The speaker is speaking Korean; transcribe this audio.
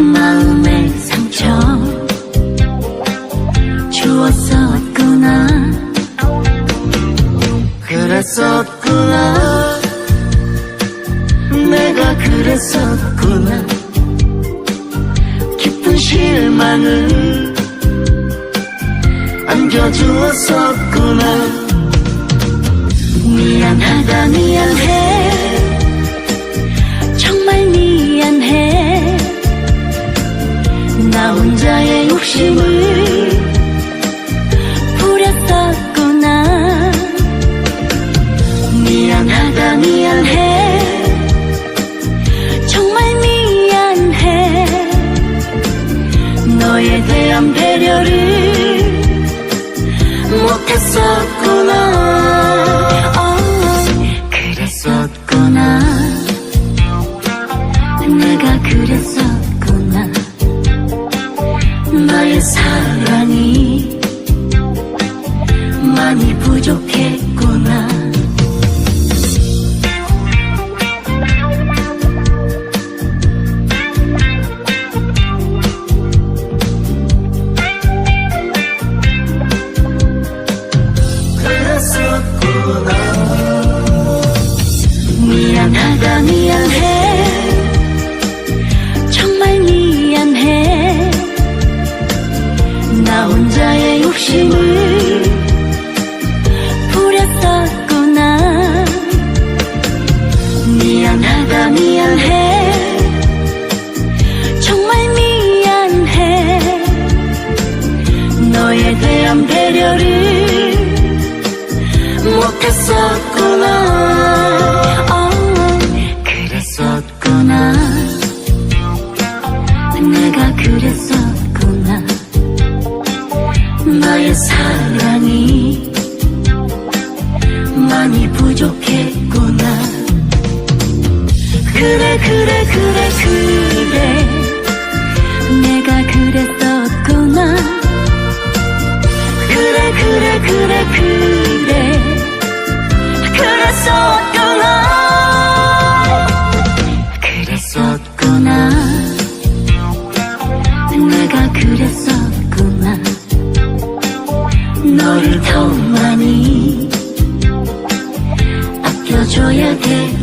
마음의 상처 주웠었구나. 그랬었구나. 내가 그랬었구나. 깊은 실망을 안겨주었었구나. 미안하다 미안해. 욕심을 부렸었구나. 미안하다 미안해. 정말 미안해. 너에 대한 배려를 못했었구나 미안하다 미안해. 정말 미안해. 나 혼자의 욕심을 부렸었구나. 미안하다 미안해. 정말 미안해. 너에 대한 배려를 못했었구나 그랬었구나. 너의 사랑이 많이 부족했구나. 그래 그래 그래 그래. 내가 그랬었구나. 그래 그래 그래 그래. 그랬었구나 그랬었구나 너를 더 많이 아껴줘야 돼.